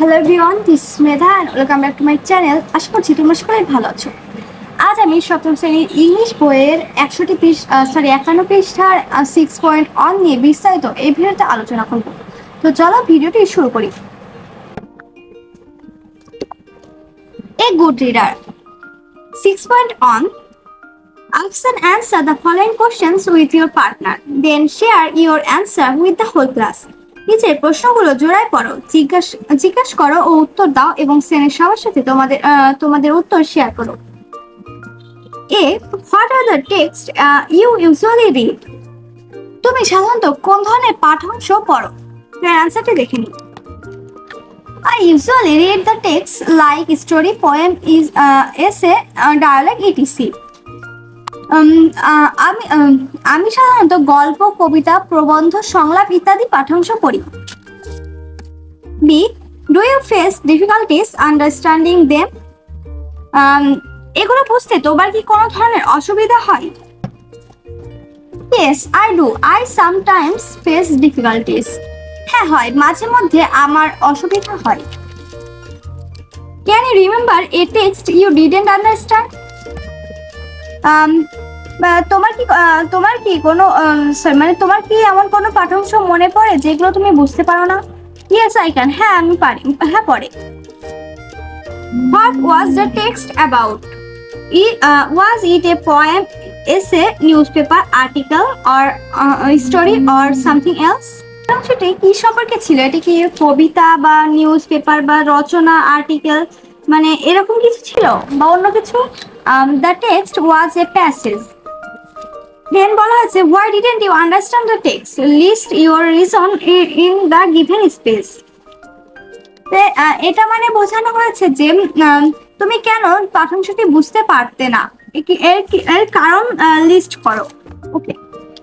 Hello everyone this Medha and welcome back to my channel আশা করছি তোমরা সকলেই ভালো আছো আজ আমি সপ্তম শ্রেণির ইংলিশ বইয়ের একশোটি পৃষ্ঠ সরি একান্ন পৃষ্ঠার সিক্স পয়েন্ট অন নিয়ে বিস্তারিত এই ভিডিওতে আলোচনা করব তো চলো ভিডিওটি শুরু করি a good reader six point on Ask and answer the following with your partner. Then share your answer with the whole class. নিচের প্রশ্নগুলো জোড়ায় পড়ো জিজ্ঞাসা জিজ্ঞাসা করো ও উত্তর দাও এবং শ্রেণির সবার সাথে তোমাদের তোমাদের উত্তর শেয়ার করো। A what are the text you usually read তুমি সাধারণত কোন ধরনের পাঠ্যাংশ পড়ো? এর অ্যান্সারটি দেখে নিই। I usually read the text like story, poem, is uh, essay, uh, dialogue. আমি আমি সাধারণত গল্প, কবিতা, প্রবন্ধ, সংলাপ ইত্যাদি পাঠ্যাংশ পড়ি। B do you face difficulties understanding them এগুলো বুঝতে তোমার কি কোনো ধরনের অসুবিধা হয়? Yes I do I sometimes face difficulties হ্যাঁ হয়। মাঝে মধ্যে আমার অসুবিধা হয়। Can you remember a text you didn't understand তোমার কি তোমার কি কোনো মানে তোমার কি এমন কোনো পাঠ্যাংশ মনে পড়ে যেগুলো তুমি বুঝতে পারো না? ইয়েস আই ক্যান হ্যাঁ আমি পারি। হ্যাঁ পড়ে। What was the text about E was it a poem essay newspaper article or story or something else সেটি কি সম্পর্কে ছিল? এটি কি কবিতা বা নিউজ পেপার বা রচনা আর্টিকেল মানে এরকম কিছু ছিল বা অন্য কিছু? The text was a passage then বলা হয়েছে why didn't you understand the text list your reason in the given space এটা মানে বোঝানো হয়েছে যে তুমি কেন পাঠ্যাংশটি বুঝতে পারতে না? এর এর কারণ লিস্ট করো। ওকে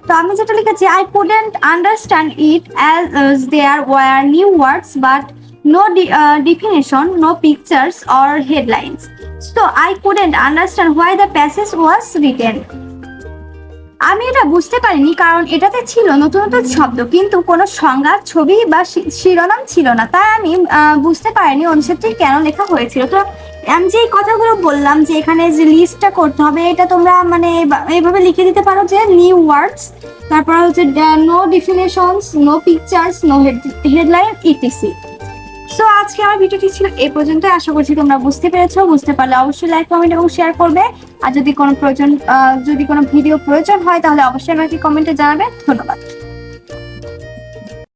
তো আমি যেটা লিখেছি I couldn't understand it as there were new words but no definition no pictures or headlines so I couldn't understand why the passage was written আমি এটা বুঝতে পারিনি, কারণ এটাতে ছিল নতুন নতুন শব্দ, কিন্তু কোনো সংজ্ঞা ছবি বা শিরোনাম ছিল না। তাই আমি বুঝতে পারিনি অনুচ্ছেদটি কেন লেখা হয়েছিল। তো, আমি যে কথাগুলো বললাম যে এখানে যে লিস্টটা করতে হবে, এটা তোমরা মানে এইভাবে লিখে দিতে পারো যে নিউ ওয়ার্ডস তারপর হচ্ছে no definitions no pictures no head headline etc so আজকে আমার ভিডিওটি ছিল এই পর্যন্ত। আশা করছি তোমরা বুঝতে পেরেছ। বুঝতে পারলে অবশ্যই লাইক কমেন্ট এবং শেয়ার করবে। আর যদি কোনো প্রয়োজন যদি কোনো ভিডিও প্রয়োজন হয়, তাহলে অবশ্যই আমাকে কমেন্টে জানাবে। ধন্যবাদ।